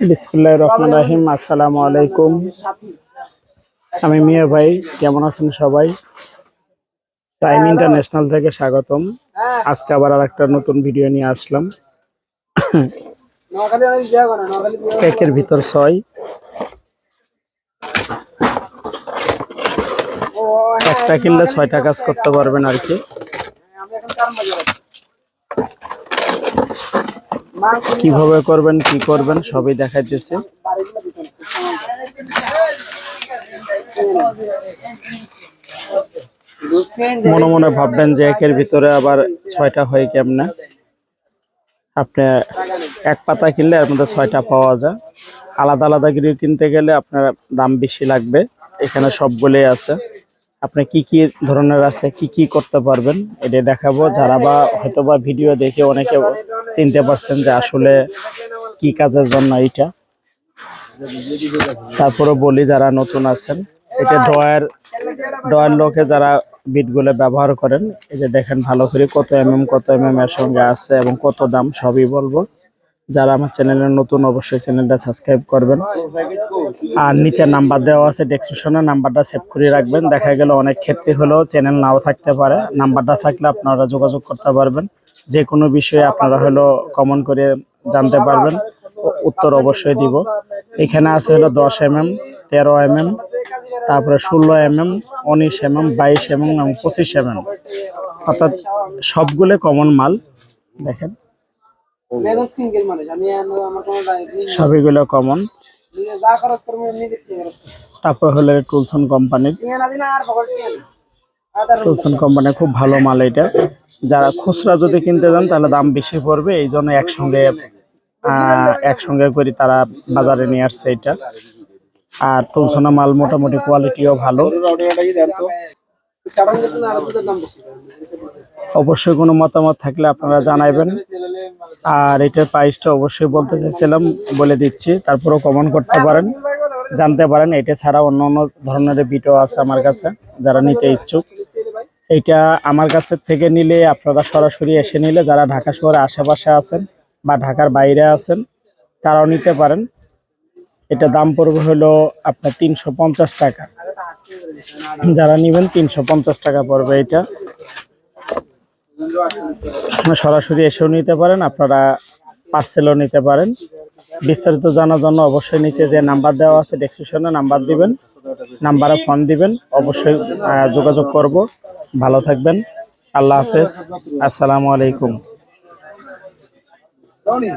বিসমুল্লাহ রহমান রাহিম, আসসালামু আলাইকুম। আমি মিয়া ভাই, কেমন আছেন সবাই? টাইম ইন্টারন্যাশনাল থেকে স্বাগতম। আজকে আবার আর একটা নতুন ভিডিও নিয়ে আসলাম। কেকের ভিতর ছয়। একটা কিনলে ছয়টা কাজ করতে পারবেন আর কি। কীভাবে করবেন, কি করবেন, সবই দেখাইতেছে। মনে মনে ভাববেন যে একের ভিতরে আবার ছয়টা হয় কেমনে? আপনি এক পাতা কিনলে এর মধ্যে ছয়টা পাওয়া যায়। আলাদা আলাদা করে কিনতে গেলে আপনার দাম বেশি লাগবে। এখানে সবগুলোই আছে। আপনি কি কি ধরনের আছে, কি কি করতে পারবেন, এটা দেখাবো। যারা বা হয়তো বা ভিডিও দেখে অনেকে চিনতে পারছেন যে আসলে কি কাজের জন্য এটা তারপরে বলি, যারা নতুন আছেন, এটা ডয়ার ডয়ার লোকে যারা বিটগুলো ব্যবহার করেন যে দেখেন ভালো করে কত এমএম কত এমএম এর সঙ্গে আছে এবং কত দাম, সবই বলব। যারা আমার চ্যানেলে নতুন, অবশ্যই চ্যানেলটা সাবস্ক্রাইব করবেন। আর নিচে নাম্বার দেওয়া আছে ডেসক্রিপশনে নাম্বারটা সেভ করে রাখবেন। দেখা গেল অনেক ক্ষেত্রে হলেও চ্যানেল নাও থাকতে পারে। নাম্বারটা থাকলে আপনারা যোগাযোগ করতে পারবেন। যে কোনো বিষয়ে আপনারা হলো কমন করে জানতে পারবেন। উত্তর অবশ্যই দিব। এখানে আছে হলো দশ এম এম তেরো এম এম তারপরে ষোলো এম এম উনিশ এম এম বাইশ এম এম এবং পঁচিশ এম এম অর্থাৎ সবগুলো কমন মাল। দেখেন। এখন সিঙ্গেল মানুষ আমি আমার কোনো সবইগুলো কমন যা খরচ করব নিজে থেকে খরচ করব। তারপর হলো টুলসন কোম্পানির টুলসন কোম্পানি খুব ভালো মাল এটা। যারা খুচরা যদি কিনতে যান তাহলে দাম বেশি পড়বে। এই জন্য একসঙ্গে একসঙ্গে করে তারা বাজারে নিয়ে আসছে এটা। আর টুলসনা মাল মোটামুটি কোয়ালিটিও ভালো। অবশ্যই কোনো মতামত থাকলে আপনারা জানাবেন আর এটার প্রাইসটা অবশ্যই বলতে চাইছিলাম, বলে দিচ্ছি, তারপরেও কমন করতে পারেন, জানতে পারেন, এটা ছাড়া অন্য অন্য ধরনের বিটও আছে আমার কাছে, যারা নিতে ইচ্ছুক। এটা আমার কাছে থেকে নিলে আপনারা সরাসরি এসে নিলে যারা ঢাকা শহরে আশেপাশে আছেন বা ঢাকার বাইরে আছেন, তারাও নিতে পারেন। এটা দাম পড়বে হলো আপনার তিনশো পঞ্চাশ টাকা। যারা নেবেন তিনশো পঞ্চাশ টাকা পড়বে এটা। সরাসরি এসেও নিতে পারেন, আপনারা পার্সেলও নিতে পারেন। বিস্তারিত জানার জন্য অবশ্যই নিচে যে নাম্বার দেওয়া আছে ডেসক্রিপশনে নাম্বার দিবেন, নাম্বারে ফোন দিবেন, অবশ্যই যোগাযোগ করব। ভালো থাকবেন, আল্লাহ হাফেজ, আসসালামু আলাইকুম। করে।